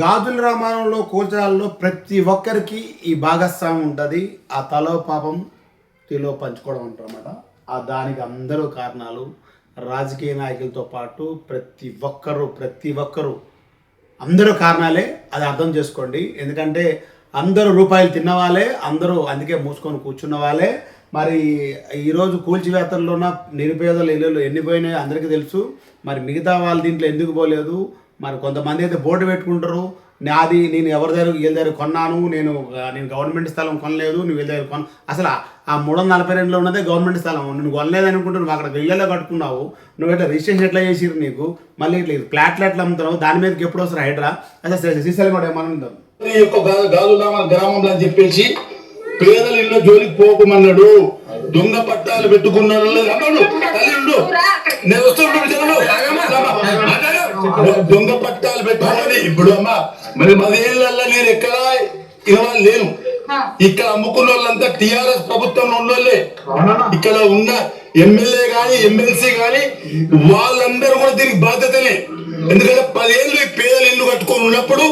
గాజుల రామాయణంలో కూల్చడాల్లో ప్రతి ఒక్కరికి ఈ భాగస్వామ్యం ఉంటుంది. ఆ తలో పాపం తీలో పంచుకోవడం ఉంటారన్నమాట అన్నమాట ఆ దానికి అందరూ కారణాలు. రాజకీయ నాయకులతో పాటు ప్రతి ఒక్కరు ప్రతి ఒక్కరు అందరూ కారణాలే. అది అర్థం చేసుకోండి. ఎందుకంటే అందరూ రూపాయలు తిన్నవాళ్ళే అందరూ అందుకే మూసుకొని కూర్చున్న వాళ్ళే. మరి ఈరోజు కూల్చివేతల్లో ఉన్న నిరుపేదల ఇళ్ళు ఎన్ని పోయినాయో అందరికీ తెలుసు. మరి మిగతా వాళ్ళ దీంట్లో ఎందుకు పోలేదు? మరి కొంతమంది అయితే బోర్డు పెట్టుకుంటారు. నాది నేను ఎవరి దగ్గర వీళ్ళ దగ్గర కొన్నాను నేను నేను గవర్నమెంట్ స్థలం కొనలేదు నువ్వు వీళ్ళ దగ్గర కొన అసలు ఆ- మూడు వందల నలభై రెండులో ఉన్నదే గవర్నమెంట్ స్థలం. నువ్వు కొనలేదు అనుకుంటే నువ్వు అక్కడ ఇళ్ళలో కట్టుకున్నావు. నువ్వు ఇట్లా రిజిస్ట్రేషన్ ఎట్లా చేసిరు నీకు? మళ్ళీ ఇట్లా ఫ్లాట్లు ఎట్లా అమ్ముతున్నావు? దాని మీదకి ఎప్పుడు వస్తారు హైడ్రా? అసలు శ్రీశైలం కూడా ఏమన్నా ఉందా? ఈ యొక్క గా- గాజులామ గ్రామంలో అని చెప్పేసి పేదల ఇళ్ళ జోలికి పోకమన్నాడు. దొంగ పట్టాలు పెట్టుకున్న వాళ్ళు అన్నాడు తల్లి ఉండు. నేను వస్తుంటాను దొంగ పట్టాలు పెట్టుకోవాలి ఇప్పుడు అమ్మా మరి పదేళ్ళల్లో నేను ఎక్కడ ఇవాళ లేను. ఇక్కడ అమ్ముకున్న వాళ్ళంతా టిఆర్ఎస్ ప్రభుత్వంలో ఉన్నోళ్ళే. ఇక్కడ ఉన్న ఎమ్మెల్యే గాని ఎమ్మెల్సీ గాని వాళ్ళందరూ కూడా దీనికి బాధ్యతనే ఎందుకంటే పదేళ్ళు ఈ పేదలు ఇల్లు కట్టుకొని ఉన్నప్పుడు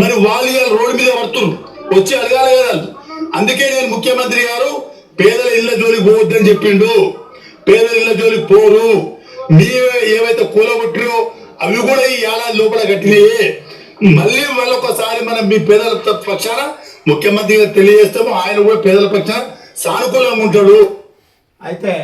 మరి వాళ్ళు ఇవాళ రోడ్డు మీద పడుతున్నారు. వచ్చి అడగాలి కదా. అందుకే నేను ముఖ్యమంత్రి గారు పేదల ఇళ్ళ జోలికి పోవద్దని చెప్పిండు. పేదల ఇళ్ళ జోలికి పోరు. మీవే ఏవైతే కూలగొట్టిరో అవి కూడా ఈ ఏడాది లోపల కట్టినాయే. మళ్ళీ మళ్ళొకసారి మనం మీ పేదల పక్షాన ముఖ్యమంత్రి తెలియజేస్తాము ఆయన కూడా పేదల పక్షాన సానుకూలంగా ఉంటాడు. అయితే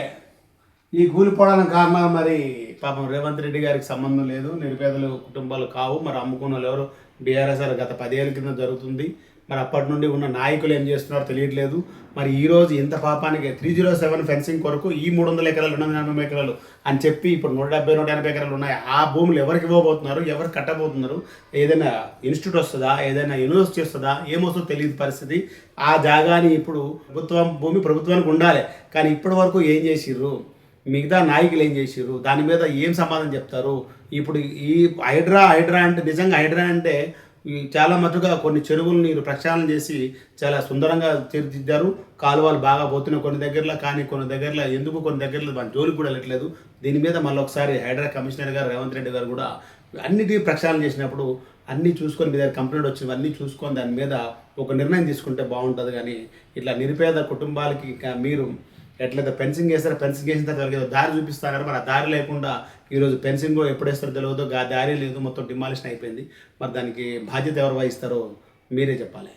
ఈ కూలిపోవడానికి కారణం మరి పాపం రేవంత్ రెడ్డి గారికి సంబంధం లేదు నిరుపేదల కుటుంబాలు కావు. మరి అమ్ముకున్న వాళ్ళు ఎవరు? బీఆర్ఎస్ గత పదేళ్ళ కింద జరుగుతుంది. మరి అప్పటి నుండి ఉన్న నాయకులు ఏం చేస్తున్నారో తెలియట్లేదు. మరి ఈరోజు ఇంత పాపానికి త్రీ జీరో సెవెన్ ఫెన్సింగ్ కొరకు ఈ మూడు వందల ఎకరాలు రెండు వందల ఎనభై ఎకరాలు అని చెప్పి ఇప్పుడు నూట డెబ్బై నూట ఎనభై ఎకరాలు ఉన్నాయి. ఆ భూములు ఎవరికి ఇవ్వబోతున్నారు? ఎవరు కట్టబోతున్నారు? ఏదైనా ఇన్స్టిట్యూట్ వస్తుందా? ఏదైనా యూనివర్సిటీ వస్తుందా? ఏమొస్తుందో తెలియదు పరిస్థితి. ఆ జాగాని ఇప్పుడు ప్రభుత్వం భూమి ప్రభుత్వానికి ఉండాలి. కానీ ఇప్పటి వరకు ఏం చేసిర్రు? మిగతా నాయకులు ఏం చేసిర్రు? దాని మీద ఏం సమాధానం చెప్తారు? ఇప్పుడు ఈ హైడ్రా హైడ్రా అంటే నిజంగా హైడ్రా అంటే చాలా మటుగా కొన్ని చెరువులు నీరు ప్రక్షాళన చేసి చాలా సుందరంగా తీర్చిదిద్దారు. కాలువలు బాగా పోతున్నాయి కొన్ని దగ్గరలో కానీ కొన్ని దగ్గరలో ఎందుకు కొన్ని దగ్గరలో మన జోలికి కూడా వెళ్ళట్లేదు. దీని మీద మళ్ళీ ఒకసారి హైడ్రా కమిషనర్ గారు రేవంత్ రెడ్డి గారు కూడా అన్నిటి ప్రక్షాళన చేసినప్పుడు అన్నీ చూసుకొని మీ దగ్గర కంప్లైంట్ వచ్చినవి అన్నీ చూసుకొని దాని మీద ఒక నిర్ణయం తీసుకుంటే బాగుంటుంది. కానీ ఇట్లా నిరుపేద కుటుంబాలకి ఇంకా మీరు ఎట్లయితే పెన్సింగ్ వేస్తారో పెన్సింగ్ వేసిన తర్వాత ఏదో దారి చూపిస్తారని మరి ఆ దారి లేకుండా ఈరోజు పెన్సింగ్ కూడా ఎప్పుడు వేస్తారో తెలియదు ఆ దారి లేదు. మొత్తం డిమాలిషన్ అయిపోయింది. మరి దానికి బాధ్యత ఎవరు వహిస్తారో మీరే చెప్పాలి.